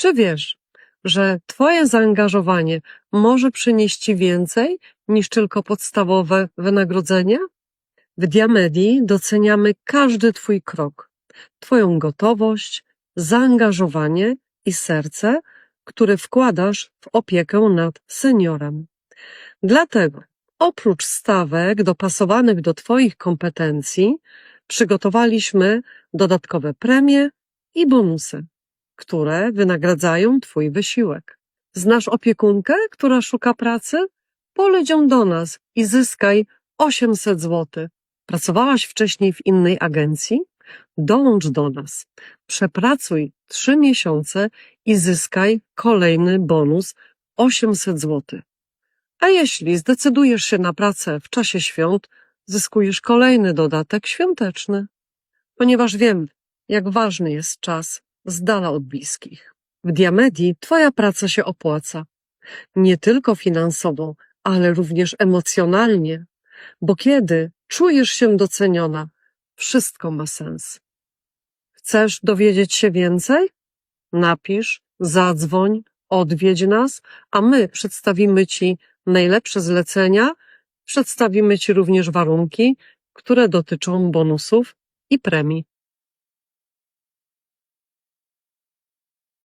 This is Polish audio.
Czy wiesz, że Twoje zaangażowanie może przynieść Ci więcej niż tylko podstawowe wynagrodzenie? W Diamedii doceniamy każdy Twój krok, Twoją gotowość, zaangażowanie i serce, które wkładasz w opiekę nad seniorem. Dlatego oprócz stawek dopasowanych do Twoich kompetencji, przygotowaliśmy dodatkowe premie i bonusy, które wynagradzają Twój wysiłek. Znasz opiekunkę, która szuka pracy? Poleć do nas i zyskaj 800 zł. Pracowałaś wcześniej w innej agencji? Dołącz do nas. Przepracuj 3 miesiące i zyskaj kolejny bonus 800 zł. A jeśli zdecydujesz się na pracę w czasie świąt, zyskujesz kolejny dodatek świąteczny. Ponieważ wiem, jak ważny jest czas z dala od bliskich. W Diamedii Twoja praca się opłaca. Nie tylko finansowo, ale również emocjonalnie. Bo kiedy czujesz się doceniona, wszystko ma sens. Chcesz dowiedzieć się więcej? Napisz, zadzwoń, odwiedź nas, a my przedstawimy Ci najlepsze zlecenia, przedstawimy Ci również warunki, które dotyczą bonusów i premii.